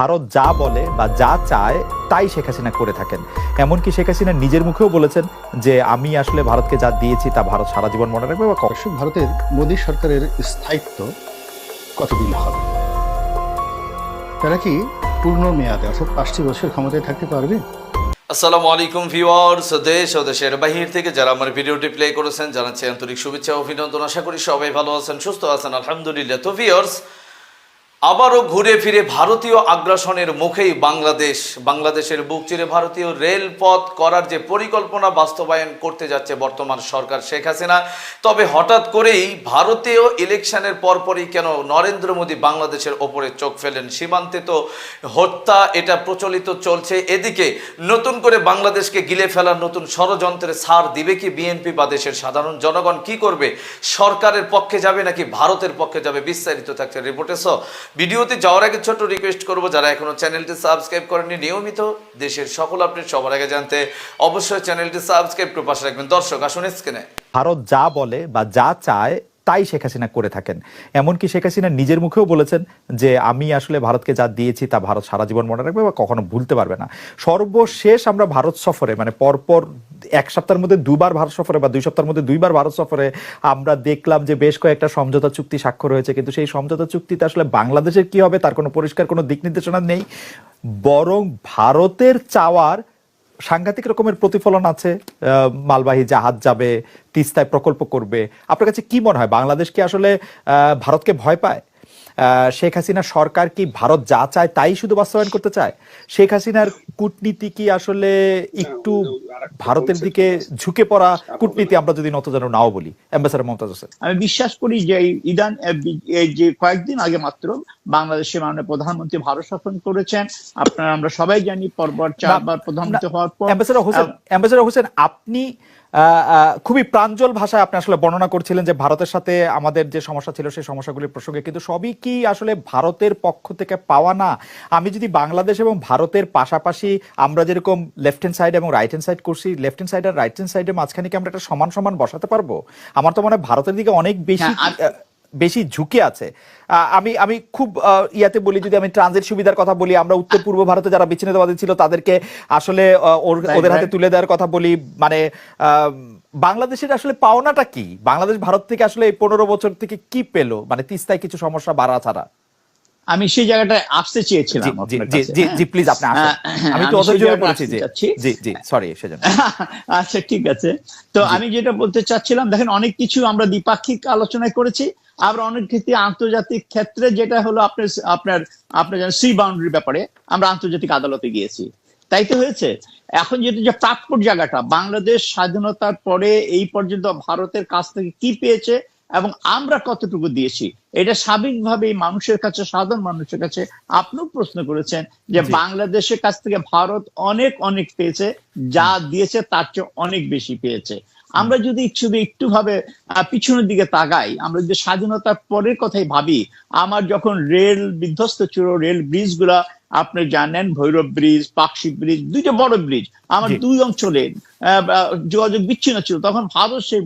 ভারত যা বলে বা যা চায় তাই শেখ হাসিনা করে থাকেন। এমনকি শেখ হাসিনা নিজের মুখেও বলেছেন যে আমি আসলে ভারতকে যা দিয়েছি তা ভারত সারা জীবন মনে রাখবে বা ভারতের মোদী সরকারের স্থায়িত্ব কতদিন হবে? তারা কি পূর্ণ মেয়াদে অর্থাৎ পাঁচটি বছর ক্ষমতায় থাকতে পারবে? আসসালামু আলাইকুম ভিউয়ার্স দেশ ও দেশের বাহির থেকে যারা আমার ভিডিওটি প্লে করেছেন জানাচ্ছি আন্তরিক শুভেচ্ছা অভিনন্দন। আশা করি সবাই ভালো আছেন সুস্থ আছেন আলহামদুলিল্লাহ। তো ভিউয়ার্স আবারও ঘুরে ফিরে ভারতীয় আগ্রাসনের মুখেই বাংলাদেশ। বাংলাদেশের বুক চিরে ভারতীয় রেলপথ করার যে পরিকল্পনা বাস্তবায়ন করতে যাচ্ছে বর্তমান সরকার শেখ হাসিনা, তবে হঠাৎ করেই ভারতীয় ইলেকশনের পরপরই কেন নরেন্দ্র মোদী বাংলাদেশের ওপরে চোখ ফেলেন? সীমান্তে তো হত্যা, এটা প্রচলিত চলছে। এদিকে নতুন করে বাংলাদেশকে গিলে ফেলার নতুন ষড়যন্ত্রে সার দিবে কি বিএনপি বা দেশের সাধারণ জনগণ? কি করবে? সরকারের পক্ষে যাবে নাকি ভারতের পক্ষে যাবে? বিস্তারিত থাকছে রিপোর্টে। সো ভিডিওতে যাওয়ার আগে ছোট রিকোয়েস্ট করব, যারা এখনও চ্যানেলটি সাবস্ক্রাইব করেননি, নিয়মিত দেশের সকল আপনি সবার আগে জানতে অবশ্যই চ্যানেলটি সাবস্ক্রাইব করে পাশে রাখবেন। দর্শক, আসুন স্ক্রিনে ভারত যা বলে বা যা চায় তাই শেখ হাসিনা করে থাকেন। এমনকি শেখ হাসিনা নিজের মুখেও বলেছেন যে, আমি আসলে ভারতকে যা দিয়েছি তা ভারত সারা জীবন মনে রাখবে বা কখনো ভুলতে পারবে না। সর্বশেষ আমরা ভারত সফরে মানে পরপর এক সপ্তাহের মধ্যে দুবার ভারত সফরে বা দুই সপ্তাহের মধ্যে দুইবার ভারত সফরে আমরা দেখলাম যে, বেশ কয়েকটা সমঝোতা চুক্তি স্বাক্ষর হয়েছে। কিন্তু সেই সমঝোতা চুক্তিতে আসলে বাংলাদেশের কি হবে তার কোনো পরিষ্কার কোনো দিক নির্দেশনা নেই। বরং ভারতের চাওয়ার সাংঘাতিক রকমের প্রতিফলন আছে মালবাহী জাহাজ যাবে, তিস্তায় প্রকল্প করবে। আপনার কাছে কি মনে হয়, বাংলাদেশ কি আসলে ভারতকে ভয় পায়? শেখ হাসিনা সরকার কি ভারত যা চায় তাই শুধু বাস্তবায়ন করতে চায়? শেখ হাসিনার কূটনীতি কি আসলে একটু ভারতের দিকে ঝুঁকে পড়া কূটনীতি আমরা যদি নত যেন নাও বলি অ্যাম্বাসাডার মমতাজ হোসেন। আমি বিশ্বাস করি যে ইদান এই যে কয়েকদিন আগে মাত্র বাংলাদেশের মাননীয় প্রধানমন্ত্রী ভারত সফর করেছেন আপনারা আমরা সবাই জানি পরপর চারবার প্রধানমন্ত্রী হওয়ার পর অ্যাম্বাসেডর হোসেন অ্যাম্বাসেডর হোসেন আপনি খুবই প্রাঞ্জল ভাষায় আপনি আসলে বর্ণনা করছিলেন যে ভারতের সাথে আমাদের যে সমস্যা ছিল সেই সমস্যাগুলির প্রসঙ্গে কিন্তু সবই কি আসলে ভারতের পক্ষ থেকে পাওয়া না? আমি যদি বাংলাদেশ এবং ভারতের পাশাপাশি আমরা যেরকম লেফট হ্যান্ড সাইড এবং রাইট হ্যান্ড সাইড করছি লেফট হ্যান্ড সাইড আর রাইট হ্যান্ড সাইডের মাঝখানে কি আমরা একটা সমান সমান বসাতে পারব? আমার তো মনে হয় ভারতের দিকে অনেক বেশি হ্যাঁ, বেশি ঝুঁকি আছে। আমি আমি খুব ইয়াতে বলি যদি আমি ট্রানজিট সুবিধার কথা বলি আমরা উত্তর পূর্ব ভারতে যারা বিচ্ছিন্নতাবাদী ছিল তাদেরকে আসলে ওদের হাতে তুলে দেওয়ার কথা বলি। মানে বাংলাদেশের আসলে পাওনাটা কি? বাংলাদেশ ভারত থেকে আসলে এই পনেরো বছর থেকে কি পেল? মানে তিস্তায় কিছু সমস্যা বাড়া ছাড়া। আমি সেই জায়গাটায় আসতে চেয়েছিলাম জি জি হ্যাঁ। প্লিজ আপনি হ্যাঁ, আমি তো হয়ে পড়েছি জি জি সরি সেজন্য। আচ্ছা ঠিক আছে। তো আমি যেটা বলতে চাচ্ছিলাম দেখেন অনেক কিছু আমরা দ্বিপাক্ষিক আলোচনায় করেছি আবার অনেক ক্ষেত্রে আন্তর্জাতিক ক্ষেত্রে যেটা হলো আপনার আপনার আপনার যেন সি বাউন্ডারির ব্যাপারে আমরা আন্তর্জাতিক আদালতে গিয়েছি। তাই তো হয়েছে? এখন যেটা যে প্রাপ্যর জায়গাটা বাংলাদেশ স্বাধীনতার পরে এই পর্যন্ত ভারতের কাছ থেকে কি পেয়েছে এবং আমরা কতটুকু দিয়েছি? এটা স্বাভাবিকভাবেই মানুষের কাছে সাধারণ মানুষের কাছে আপনিও প্রশ্ন করেছেন যে বাংলাদেশের কাছ থেকে ভারত অনেক অনেক পেয়েছে যা দিয়েছে তার চেয়ে অনেক বেশি পেয়েছে। আমরা যদি শুধু একটু ভাবে পিছনের দিকে তাকাই আমরা যদি স্বাধীনতার পরের কথাই ভাবি আমার যখন রেল বিধ্বস্ত ছিল রেল ব্রিজগুলা আপনি জানেন ভৈরব ব্রিজ পাকশি ব্রিজ দুইটা বড় ব্রিজ। আমার দুই অঞ্চলে যোগাযোগ বিচ্ছিন্ন ছিল। তখন ভারত সেই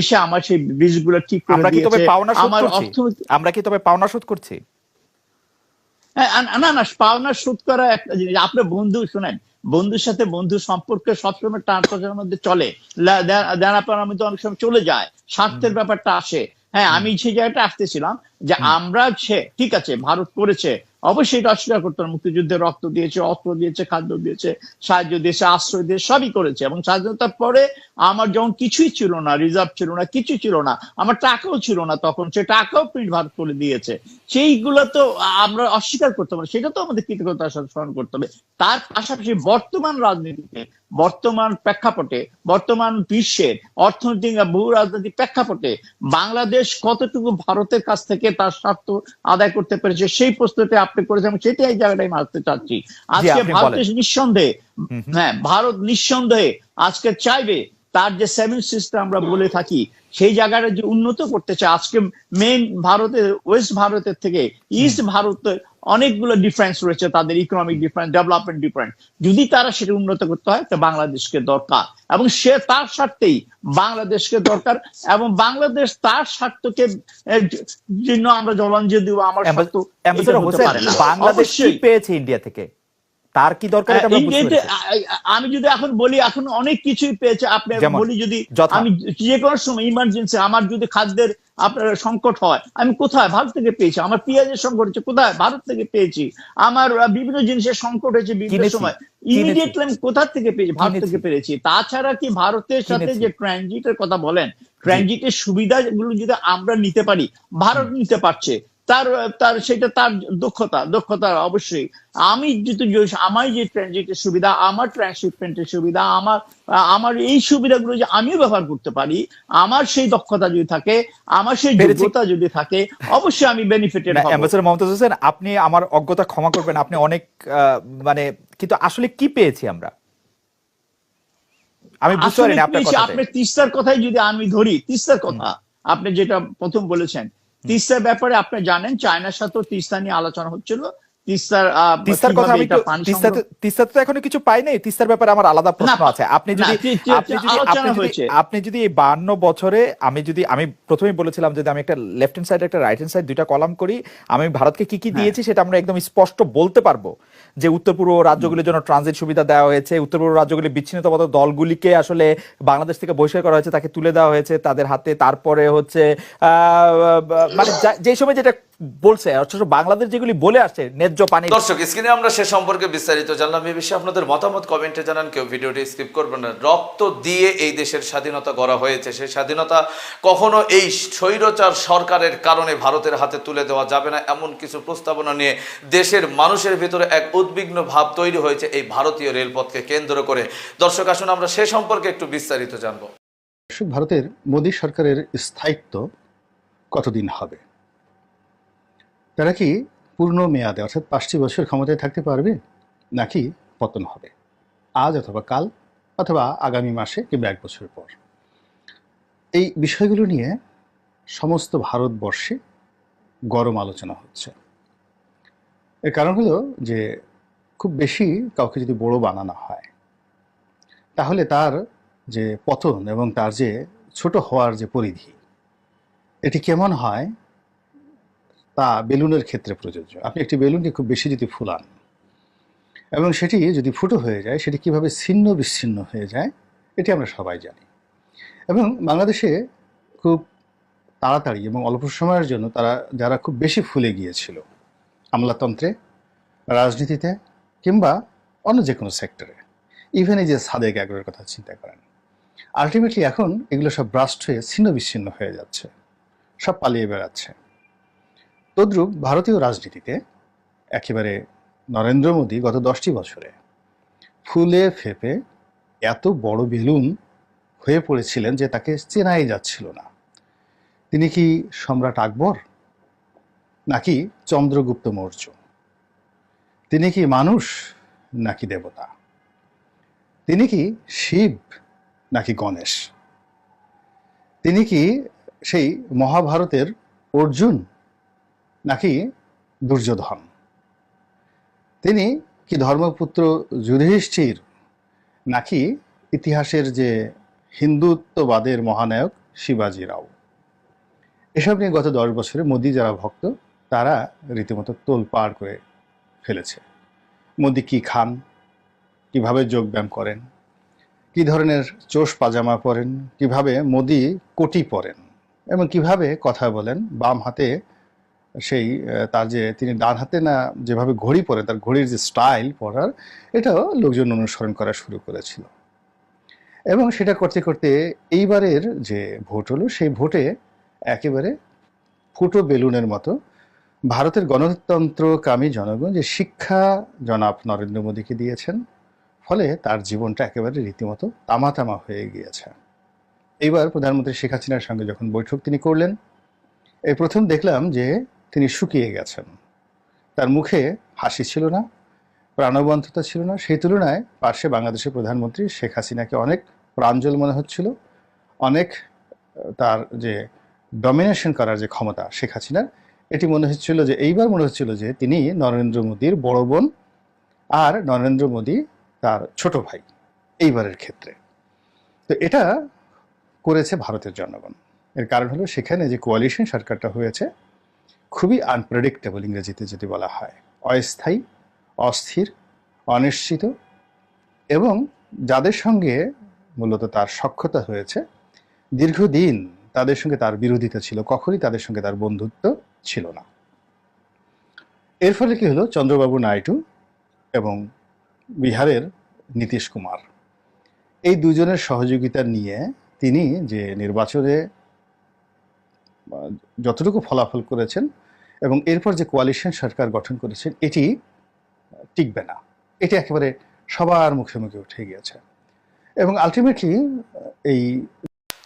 এসে আমার সেই ব্রিজগুলো ঠিক করে আমরা দিয়েছে। আমার কি তবে পাওনা শোধ করছি? হ্যাঁ, না না পাওনা শোধ করা একটা জিনিস। আপনার বন্ধু শোনেন। বন্ধুর সাথে বন্ধু সম্পর্কে সবসময় টান টানের মধ্যে চলে। পাওনার মধ্যে অনেক সময় চলে যায়। স্বার্থের ব্যাপারটা আসে। হ্যাঁ আমি সেই জায়গাটা আসতেছিলাম যে আমরা সে ঠিক আছে ভারত করেছে। অবশ্যই এটা অস্বীকার করতে হবে। মুক্তিযুদ্ধে রক্ত দিয়েছে, অস্ত্র দিয়েছে, খাদ্য দিয়েছে, সাহায্য দিয়েছে, আশ্রয় দিয়েছে, সবই করেছে। এবং স্বাধীনতার পরে আমার যখন কিছুই ছিল না রিজার্ভ ছিল না, কিছু ছিল না, আমার টাকাও ছিল না তখন, সে টাকাও প্রিন্ট ভারত করে দিয়েছে। সেইগুলো তো আমরা অস্বীকার করতে পারি সেটা তো আমাদের কৃতজ্ঞতা স্মরণ করতে হবে। তার পাশাপাশি বর্তমান রাজনীতিতে বর্তমান প্রেক্ষাপটে বর্তমান বিশ্বের অর্থনৈতিক বহু রাজনৈতিক প্রেক্ষাপটে বাংলাদেশ কতটুকু ভারতের কাছ থেকে তার স্বার্থ আদায় করতে পেরেছে সেই প্রশ্নটি আপনি করেছেন সেটাই এই জায়গাটাই মারতে চাচ্ছি। আজকে ভারত নিঃসন্দেহে হ্যাঁ ভারত নিঃসন্দেহে আজকে চাইবে তার যে সেভেন সিস্টেম আমরা বলে থাকি সেই জায়গাটা যে উন্নত করতে চায় আজকে মেন ভারতের ওয়েস্ট ভারতের থেকে ইস্ট ভারতে অনেকগুলো ডিফারেন্স রয়েছে তাদের ইকোনমিক ডিফারেন্স ডেভেলপমেন্ট ডিফারেন্স যদি তারা সেটা উন্নত করতে হয় তো বাংলাদেশকে দরকার। এবং সে তার স্বার্থেই বাংলাদেশকে দরকার এবং বাংলাদেশ তার স্বার্থকে জন্য আমরা জলাঞ্জলি দিব আমার স্বার্থ। বাংলাদেশ পেয়েছে ইন্ডিয়া থেকে? তার কি দরকার আ- আমি যদি এখন বলি এখন অনেক কিছুই পেয়েছে আপনি বলি যদি আমি যে কোনো সময় ইমার্জেন্সি আমার যদি খাদ্যের আপনার সংকট হয় আমি কোথায়? ভারত থেকে পেয়েছি। আমার পেঁয়াজের সংকট হচ্ছে কোথায়? ভারত থেকে পেয়েছি। আমার বিভিন্ন জিনিসের সংকট হয়েছে বিভিন্ন সময়। ইমিডিয়েটলি আমি কোথা থেকে পেয়েছি? ভারত থেকে পেরেছি। তাছাড়া কি ভারতের সাথে যে ট্রানজিটের কথা বলেন ট্রানজিটের সুবিধাগুলো যদি আমরা নিতে পারি ভারত নিতে পারছে। তার তার সেটা তার দক্ষতা দক্ষতা অবশ্যই। আমি যদি আমার যে ট্রানজিটের সুবিধা আমার ট্রান্সশিপমেন্টের সুবিধা আমার আমার এই সুবিধাগুলো যে আমিও ব্যবহার করতে পারি আমার সেই দক্ষতা যদি থাকে আমার সেই। যোগ্যতা যদি থাকে অবশ্যই আমি বেনিফিটেড হব। অ্যাম্বাসেডর মমতাজ হোসেন আপনি আমার অজ্ঞতা ক্ষমা করবেন আপনি অনেক আহ, মানে কিন্তু আসলে কি পেয়েছি আমরা? আমি বুঝতে পারিনি আপনার কথা আপনার তিস্তার কথাই যদি আমি ধরি তিস্তার কথা আপনি যেটা প্রথম বলেছেন তিস্তার ব্যাপারে আপনি জানেন চায়নার সাথেও তিস্তা নিয়ে আলোচনা হচ্ছিল। তিস্তার তিস্তার কথা আমি এটা তিস্তাতে তো এখনও কিছু পাই নাই তিস্তার ব্যাপারে আমার আলাদা প্রশ্ন আছে। আপনি যদি আপনি যদি আপনি যদি এই বান্ন বছরে আমি যদি আমি প্রথমেই বলেছিলাম যদি আমি একটা লেফট হ্যান্ড সাইড একটা রাইট হ্যান্ড সাইড দুইটা কলাম করি আমি ভারতকে কি কি হ্যাঁ। দিয়েছি সেটা আমরা একদম স্পষ্ট বলতে পারব। যে উত্তর পূর্ব রাজ্যগুলির জন্য ট্রানজিট সুবিধা দেওয়া হয়েছে, উত্তর পূর্ব রাজ্যগুলি বিচ্ছিন্নতাবাদ দলগুলিকে আসলে বাংলাদেশ থেকে বহিষ্কার করা হয়েছে, তাকে তুলে দেওয়া হয়েছে তাদের হাতে। তারপরে হচ্ছে মানে যে সময় যেটা বলছে, অথচ বাংলাদেশ যেগুলি বলে আসছে, ন্যায্য পানি দর্শক স্ক্রিনে আমরা সে সম্পর্কে বিস্তারিত জানলাম। এই বিষয়ে আপনাদের মতামত কমেন্টে জানান, কেউ ভিডিওটি স্কিপ করবেন না। রক্ত দিয়ে এই দেশের স্বাধীনতা গড়া হয়েছে। সেই স্বাধীনতা কখনো এই স্বৈরচার সরকারের কারণে ভারতের হাতে তুলে দেওয়া যাবে না। এমন কিছু প্রস্তাবনা নিয়ে দেশের মানুষের ভিতরে এক উদ্বিগ্ন ভাব তৈরি হয়েছে এই ভারতীয় রেলপথকে কেন্দ্র করে। দর্শক, আসুন আমরা সে সম্পর্কে একটু বিস্তারিত জানব। ভারতের মোদী সরকারের স্থায়িত্ব কতদিন হবে? তারা কি পূর্ণ মেয়াদে, অর্থাৎ পাঁচটি বছর ক্ষমতায় থাকতে পারবে? নাকি পতন হবে? আজ অথবা কাল, অথবা আগামী মাসে কিংবা এক বছর পর। এই বিষয়গুলো নিয়ে সমস্ত ভারতবর্ষে গরম আলোচনা হচ্ছে। এর কারণ হলো যে খুব বেশি কাউকে যদি বড় বানানো হয়, তাহলে তার যে পতন এবং তার যে ছোট হওয়ার যে পরিধি, এটি কেমন হয়? তা বেলুনের ক্ষেত্রে প্রযোজ্য। আপনি একটি বেলুনকে খুব বেশি যদি ফুলান এবং সেটি যদি ফুটো হয়ে যায়, সেটি কীভাবে ছিন্ন বিচ্ছিন্ন হয়ে যায়, এটি আমরা সবাই জানি। এবং বাংলাদেশে খুব তাড়াতাড়ি এবং অল্প সময়ের জন্য তারা, যারা খুব বেশি ফুলে গিয়েছিল আমলাতন্ত্রে, রাজনীতিতে কিংবা অন্য যে কোনো সেক্টরে ইভেন এই যে সাদেক এগারোর কথা চিন্তা করেন। আলটিমেটলি এখন এগুলো সব ব্রাস্ট হয়ে ছিন্ন বিচ্ছিন্ন হয়ে যাচ্ছে। সব পালিয়ে বেড়াচ্ছে। তদ্রূপ ভারতীয় রাজনীতিতে একেবারে নরেন্দ্র মোদী গত দশটি বছরে ফুলে ফেপে এত বড় বেলুন হয়ে পড়েছিলেন যে তাকে চেনাই যাচ্ছিল না। তিনি কি সম্রাট আকবর? নাকি চন্দ্রগুপ্ত মৌর্য? তিনি কি মানুষ নাকি দেবতা? তিনি কি শিব নাকি গণেশ? তিনি কি সেই মহাভারতের অর্জুন নাকি দুর্যোধন? তিনি কি ধর্মপুত্র যুধিষ্ঠির নাকি ইতিহাসের যে হিন্দুত্ববাদের মহানায়ক শিবাজি রাও? এসব নিয়ে গত দশ বছরে মোদি যারা ভক্ত, তারা রীতিমতো তোল পার করে ফেলেছে। মোদি কি খান? কীভাবে যোগব্যায়াম করেন? কি ধরনের চোষ পাজামা পরেন? কীভাবে মোদি কোটি পরেন? এবং কীভাবে কথা বলেন? বাম হাতে সেই তার যে, তিনি ডান হাতে না যেভাবে ঘড়ি পরে, তার ঘড়ির যে স্টাইল পরার, এটাও লোকজন অনুসরণ করা শুরু করেছিল। এবং সেটা করতে করতে এইবারের যে ভোট হলো, সেই ভোটে একেবারে ফুটো বেলুনের মতো ভারতের গণতন্ত্রকামী জনগণ যে শিক্ষা জনাব নরেন্দ্র মোদীকে দিয়েছেন, ফলে তার জীবনটা একেবারে রীতিমতো তামা তামা হয়ে গিয়েছে। এইবার প্রধানমন্ত্রী শেখ হাসিনার সঙ্গে যখন বৈঠক তিনি করলেন এই প্রথম দেখলাম যে তিনি শুকিয়ে গেছেন। তার মুখে হাসি ছিল না, প্রাণবন্ততা ছিল না। সেই তুলনায় পার্শ্বে বাংলাদেশের প্রধানমন্ত্রী শেখ হাসিনাকে অনেক প্রাঞ্জল মনে হচ্ছিল, অনেক তার যে ডমিনেশন করার যে ক্ষমতা শেখ হাসিনার এটি মনে হচ্ছিল যে, এইবার মনে হচ্ছিল যে, তিনি নরেন্দ্র মোদীর বড় বোন আর নরেন্দ্র মোদী তার ছোট ভাই এইবারের ক্ষেত্রে। তো এটা করেছে ভারতের জনগণ। এর কারণ হলো সেখানে যে কোয়ালিশন সরকারটা হয়েছে, খুবই আনপ্রেডিক্টেবল ইংরেজিতে যদি বলা হয়। অস্থায়ী, অস্থির, অনিশ্চিত এবং যাদের সঙ্গে মূলত তার সক্ষতা হয়েছে, দীর্ঘদিন তাদের সঙ্গে তার বিরোধিতা ছিল, কখনই তাদের সঙ্গে তার বন্ধুত্ব ছিল না। এর ফলে কি হলো? চন্দ্রবাবু নাইডু এবং বিহারের নীতিশ কুমার এই দুজনের সহযোগিতা নিয়ে তিনি যে নির্বাচনে যতটুকু ফলাফল করেছেন এবং এরপর যে কোয়ালিশন সরকার গঠন করেছেন, এটি টিকবে না। এটি একেবারে সবার মুখে মুখে উঠে গিয়েছে। এবং আলটিমেটলি এই